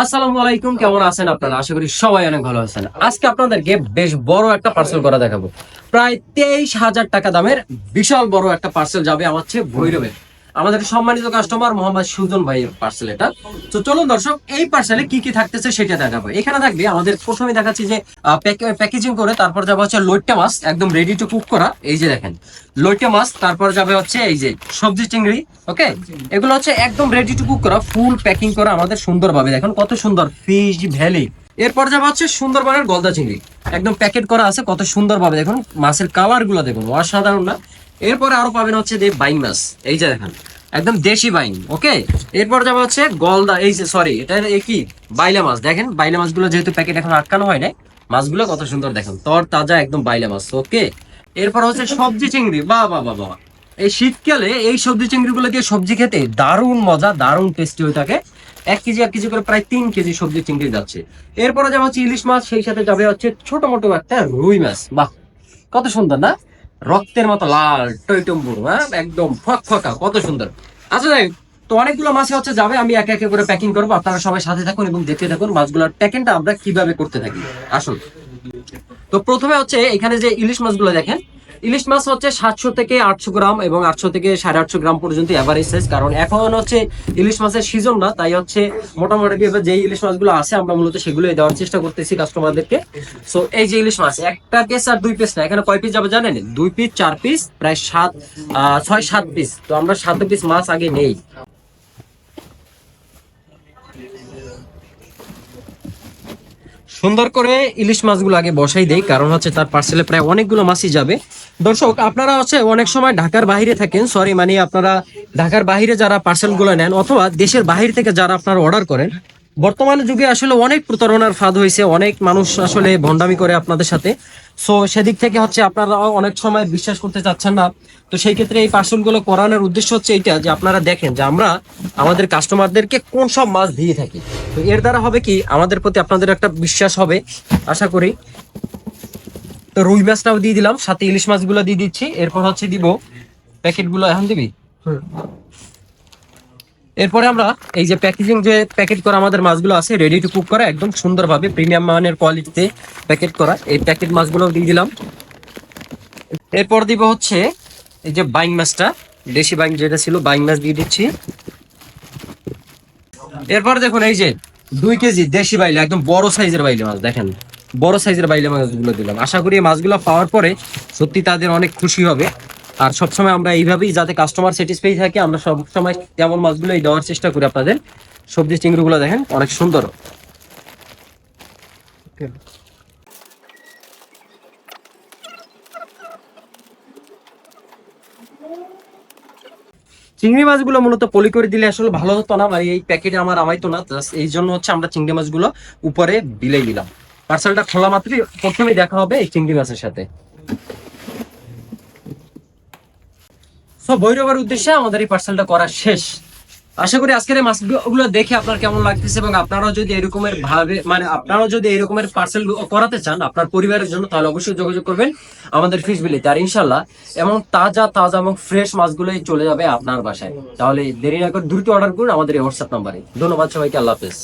আসসালামু আলাইকুম, কেমন আছেন আপনারা? আশা করি সবাই অনেক ভালো আছেন। আজকে আপনাদেরকে বেশ বড় একটা পার্সেল করা দেখাবো। প্রায় তেইশ হাজার টাকা দামের বিশাল বড় একটা পার্সেল যাবে আমার চেয়ে ভৈরবে আমাদের সম্মানিত কাস্টমার মোহাম্মদ সুজন ভাইয়ের পার্সেল এটা। তো চলুন দর্শক, এই পার্সেলে কি কি থাকতেছে সেটা দেখাবো। এখানে থাকবে, আমাদের প্রথমে দেখাচ্ছি যে প্যাকেজিং করে তারপর যাবে হচ্ছে লইট্টা মাছ, একদম রেডি টু কুক করা। এই যে দেখেন, লইট্টা মাছ, তারপর যাবে হচ্ছে এই যে সবজি চিংড়ি ওকে এগুলো হচ্ছে একদম রেডি টু কুক করা ফুল প্যাকিং করা আমাদের সুন্দরভাবে। দেখেন কত সুন্দর ফিশ ভ্যালি এরপর যাবে হচ্ছে সুন্দরবনের গলদা চিংড়ি। একদম প্যাকেট করা আছে, কত সুন্দরভাবে। দেখুন, মাছের কালারগুলো দেখুন, অসাধারণ না? এরপরে আরও পাবেন হচ্ছে যে বাইং মাছ এই যে দেখেন, একদম দেশি বাইং ওকে এরপর যাবে হচ্ছে গলদা, এই যে সরি এটা কি? বাইলা মাছ। দেখেন, বাইলা মাছগুলো যেহেতু প্যাকেট এখন আটকানো হয় নাই, মাছগুলো কত সুন্দর দেখেন তর তাজা একদম বাইলা মাছ ওকে এরপর হচ্ছে সবজি চিংড়ি বাহ বা বাহ বাহ এই শীতকালে এই সবজি চিংড়িগুলো দিয়ে সবজি খেতে দারুণ মজা, দারুণ টেস্টি হয়ে থাকে। এক কেজি এক কেজি করে প্রায় তিন কেজি সবজি চিংড়ি যাচ্ছে। এরপরে যাবে হচ্ছে ইলিশ মাছ, সেই সাথে যাবে হচ্ছে ছোট মোটো একটা রুই মাছ। বাহ, কত সুন্দর না? রক্তের মতো লাল, টইটম্বুর হ্যাঁ? একদম ফক ফকা, কত সুন্দর। আচ্ছা যাই তো অনেকগুলো মাছে হচ্ছে যাবে, আমি একে একে করে প্যাকিং করব, আপনারা সবাই সাথে থাকুন এবং দেখতে থাকুন মাছগুলোর প্যাকিংটা আমরা কীভাবে করতে থাকি। আসুন। তো প্রথমে হচ্ছে এখানে যে ইলিশ মাছগুলো দেখেন ইলিশ মাছ হচ্ছে সাতশো থেকে আটশো গ্রাম এবং আটশো থেকে সাড়ে আটশো গ্রাম পর্যন্ত অ্যাভারেজ সাইজ কারণ এখন হচ্ছে ইলিশ মাছের সিজন না, তাই হচ্ছে মোটামুটি যে ইলিশ মাছগুলো আছে আমরা মূলত সেগুলো দেওয়ার চেষ্টা করতেছি কাস্টমারদেরকে সো এই যে ইলিশ মাছ, একটা পিস আর দুই পিস না, এখানে কয় পিস যাবে জানেন? দুই পিস চার পিস প্রায় সাত ছয়, সাত পিস তো আমরা সাত পিস মাছ আগে নেই। সুন্দর করে ইলিশ মাছগুলো আগে বসাই দেয় কারণ হচ্ছে তার পার্সেলে প্রায় অনেকগুলো মাছই যাবে। দর্শক, আপনারা হচ্ছে অনেক সময় ঢাকার বাইরে থাকেন সরি মানে আপনারা ঢাকার বাহিরে যারা পার্সেলগুলো নেন অথবা দেশের বাহির থেকে যারা আপনারা অর্ডার করেন বর্তমানে যুগে আসলে অনেক প্রতারণার ফাঁদ হয়েছে, অনেক মানুষ আসলে ভণ্ডামি করে আপনাদের সাথে। সো সেদিক থেকে হচ্ছে আপনারা অনেক সময় বিশ্বাস করতে চাচ্ছেন না। তো সেই ক্ষেত্রে এই পার্সেলগুলো করানোর উদ্দেশ্য হচ্ছে এইটা যে আপনারা দেখেন যে আমরা আমাদের কাস্টমারদেরকে কোন সব মাছ দিয়ে থাকি। তো এর দ্বারা হবে কি, আমাদের প্রতি আপনাদের একটা বিশ্বাস হবে, আশা করি। তো রুই মাছটাও দিয়ে দিলাম, সাথে ইলিশ মাছগুলো দিয়ে দিচ্ছি। এরপর হচ্ছে দিব প্যাকেটগুলো, এখন দিবি? এরপরে আমরা এই যে প্যাকেজিং যে প্যাকেট করা আমাদের মাছগুলো আছে রেডি টু কুক করা, একদম সুন্দরভাবে প্রিমিয়াম মানের কোয়ালিটিতে প্যাকেট করা। এই প্যাকেট মাছগুলো দিয়ে দিলাম। এরপর দিব হচ্ছে এই যে বাইং মাছটা দেশি বাইং যেটা ছিল বাইং মাছ দিয়ে দিচ্ছি। এরপর দেখুন এই যে দুই কেজি দেশি বাইলে, একদম বড় সাইজের বাইলে মাছ, দেখেন। বড় সাইজের বাইলে মাছগুলো দিলাম। আশা করি মাছগুলো পাওয়ার পরে সত্যি তাদের অনেক খুশি হবে। আর সবসময় আমরা এইভাবেই যাতে কাস্টমার স্যাটিসফাই থাকে আমরা সব সময় তেমন মাছগুলো দেওয়ার চেষ্টা করি আপনাদের। সবজি চিংড়িগুলো দেখেন অনেক সুন্দর। চিংড়ি মাছগুলো মূলত পলি করে দিলে আসলে ভালো হতো না মানে এই প্যাকেটে আমার আমাইতো না এই জন্য হচ্ছে আমরা চিংড়ি মাছগুলো উপরে বিলাই দিলাম পার্সেলটা খোলা মাত্রই প্রথমেই দেখা হবে এই চিংড়ি মাছের সাথে। সো ভৈরবের উদ্দেশ্যে আমাদের এই পার্সেলটা করা শেষ। আশা করি আজকের এই মাছগুলো দেখে আপনার কেমন লাগতেছে এবং আপনারাও যদি এরকমের ভাবে মানে আপনারাও যদি এরকমের পার্সেল করাতে চান, আপনার পরিবারের জন্য, তাহলে অবশ্যই যোগাযোগ করবেন আমাদের ফিশ বিলিতে আর ইনশাল্লাহ এবং তাজা তাজা এবং ফ্রেশ মাছগুলোই চলে যাবে আপনার বাসায়। তাহলে দেরি না করে দ্রুত অর্ডার করুন আমাদের এই হোয়াটসঅ্যাপ নাম্বারে ধন্যবাদ সবাইকে, আল্লাহ হাফেজ।